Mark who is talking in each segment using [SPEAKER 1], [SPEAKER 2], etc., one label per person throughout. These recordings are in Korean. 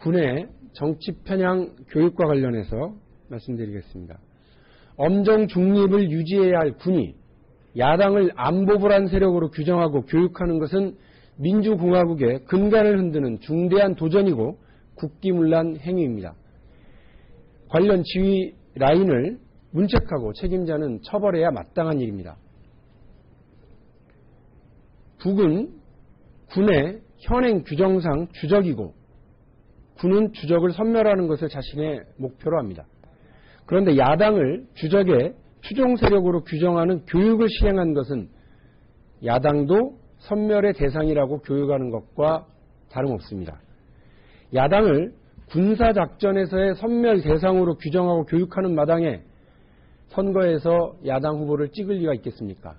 [SPEAKER 1] 군의 정치 편향 교육과 관련해서 말씀드리겠습니다. 엄정 중립을 유지해야 할 군이 야당을 안보불안 세력으로 규정하고 교육하는 것은 민주공화국의 근간을 흔드는 중대한 도전이고 국기문란 행위입니다. 관련 지휘 라인을 문책하고 책임자는 처벌해야 마땅한 일입니다. 북은 군의 현행 규정상 주적이고 군은 주적을 선멸하는 것을 자신의 목표로 합니다. 그런데 야당을 주적의 추종 세력으로 규정하는 교육을 시행한 것은 야당도 선멸의 대상이라고 교육하는 것과 다름없습니다. 야당을 군사작전에서의 선멸 대상으로 규정하고 교육하는 마당에 선거에서 야당 후보를 찍을 리가 있겠습니까?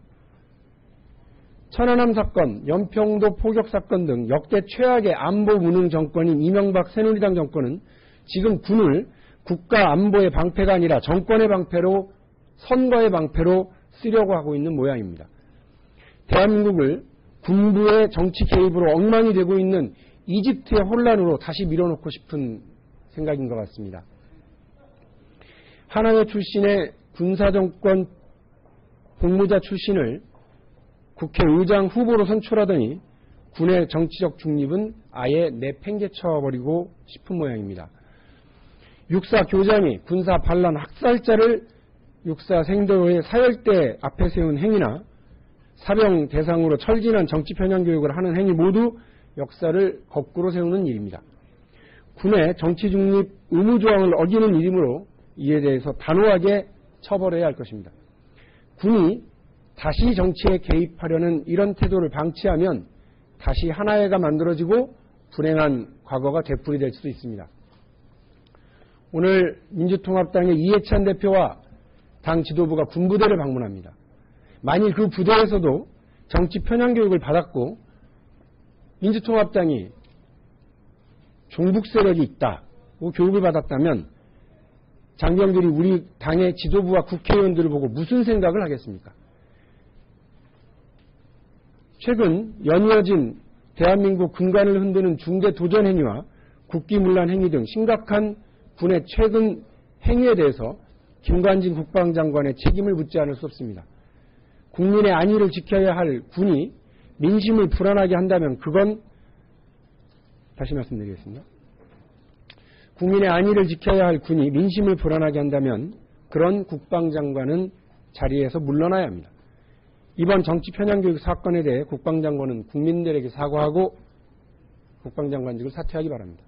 [SPEAKER 1] 천안함 사건, 연평도 포격 사건 등 역대 최악의 안보 무능 정권인 이명박 새누리당 정권은 지금 군을 국가 안보의 방패가 아니라 정권의 방패로 선거의 방패로 쓰려고 하고 있는 모양입니다. 대한민국을 군부의 정치 개입으로 엉망이 되고 있는 이집트의 혼란으로 다시 밀어놓고 싶은 생각인 것 같습니다. 하나회 출신의 군사정권 복무자 출신을 국회의장 후보로 선출하더니 군의 정치적 중립은 아예 내팽개쳐버리고 싶은 모양입니다. 육사 교장이 군사 반란 학살자를 육사 생도의 사열대 앞에 세운 행위나 사병 대상으로 철진한 정치 편향 교육을 하는 행위 모두 역사를 거꾸로 세우는 일입니다. 군의 정치 중립 의무 조항을 어기는 일이므로 이에 대해서 단호하게 처벌해야 할 것입니다. 군이 다시 정치에 개입하려는 이런 태도를 방치하면 다시 하나회가 만들어지고 불행한 과거가 되풀이 될 수도 있습니다. 오늘 민주통합당의 이해찬 대표와 당 지도부가 군부대를 방문합니다. 만일 그 부대에서도 정치 편향 교육을 받았고 민주통합당이 종북 세력이 있다고 교육을 받았다면 장병들이 우리 당의 지도부와 국회의원들을 보고 무슨 생각을 하겠습니까? 최근 연이어진 대한민국 근간을 흔드는 중대 도전 행위와 국기문란 행위 등 심각한 군의 최근 행위에 대해서 김관진 국방장관의 책임을 묻지 않을 수 없습니다. 국민의 안위를 지켜야 할 군이 민심을 불안하게 한다면 그건 다시 말씀드리겠습니다. 국민의 안위를 지켜야 할 군이 민심을 불안하게 한다면 그런 국방장관은 자리에서 물러나야 합니다. 이번 정치 편향 교육 사건에 대해 국방장관은 국민들에게 사과하고 국방장관직을 사퇴하기 바랍니다.